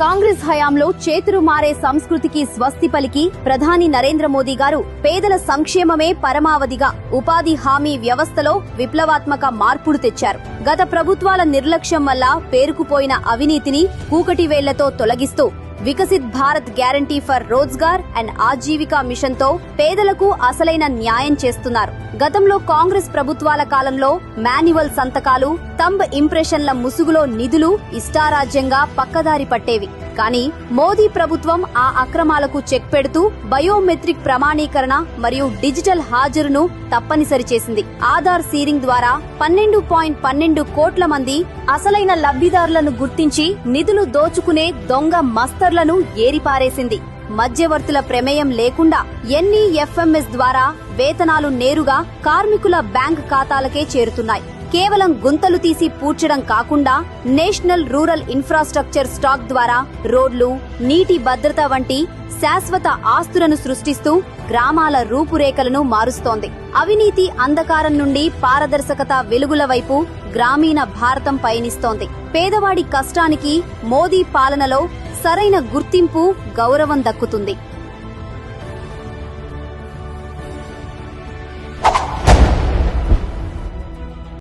కాంగ్రెస్ హయాంలో చేతులు మారే సంస్కృతికి స్వస్తి పలికి ప్రధాని నరేంద్ర మోదీ గారు పేదల సంక్షేమమే పరమావధిగా ఉపాధి హామీ వ్యవస్థలో విప్లవాత్మక మార్పులు తెచ్చారు. గత ప్రభుత్వాల నిర్లక్ష్యం వల్ల పేరుకుపోయిన అవినీతిని కూకటివేళ్ళతో తొలగిస్తూ Viksit Bharat guarantee for Rozgar and Ajeevika మిషన్తో పేదలకు అసలైన న్యాయం చేస్తున్నారు. గతంలో కాంగ్రెస్ ప్రభుత్వాల కాలంలో మాన్యువల్ సంతకాలు తంబ్ ఇంప్రెషన్ల ముసుగులో నిధులు ఇష్టారాజ్యంగా పక్కదారి పట్టేవి. కానీ మోదీ ప్రభుత్వం ఆ అక్రమాలకు చెక్ పెడుతూ బయోమెట్రిక్ ప్రమాణీకరణ మరియు డిజిటల్ హాజరును తప్పనిసరి చేసింది. ఆధార్ సీరింగ్ ద్వారా పన్నెండు పాయింట్ పన్నెండు కోట్ల మంది అసలైన లబ్ధిదారులను గుర్తించి నిధులు దోచుకునే దొంగ మస్తర్లను ఏరిపారేసింది. మధ్యవర్తుల ప్రమేయం లేకుండా ఎన్ఈఎఫ్ఎంఎస్ ద్వారా వేతనాలు నేరుగా కార్మికుల బ్యాంక్ ఖాతాలకే చేరుతున్నాయి. కేవలం గుంతలు తీసి పూడ్చడం కాకుండా నేషనల్ రూరల్ ఇన్ఫ్రాస్ట్రక్చర్ స్టాక్ ద్వారా రోడ్లు నీటి భద్రత వంటి శాశ్వత ఆస్తులను సృష్టిస్తూ గ్రామాల రూపురేఖలను మారుస్తోంది. అవినీతి అంధకారం నుండి పారదర్శకత వెలుగుల వైపు గ్రామీణ భారతం పయనిస్తోంది. పేదవాడి కష్టానికి మోదీ పాలనలో సరైన గుర్తింపు గౌరవం దక్కుతుంది.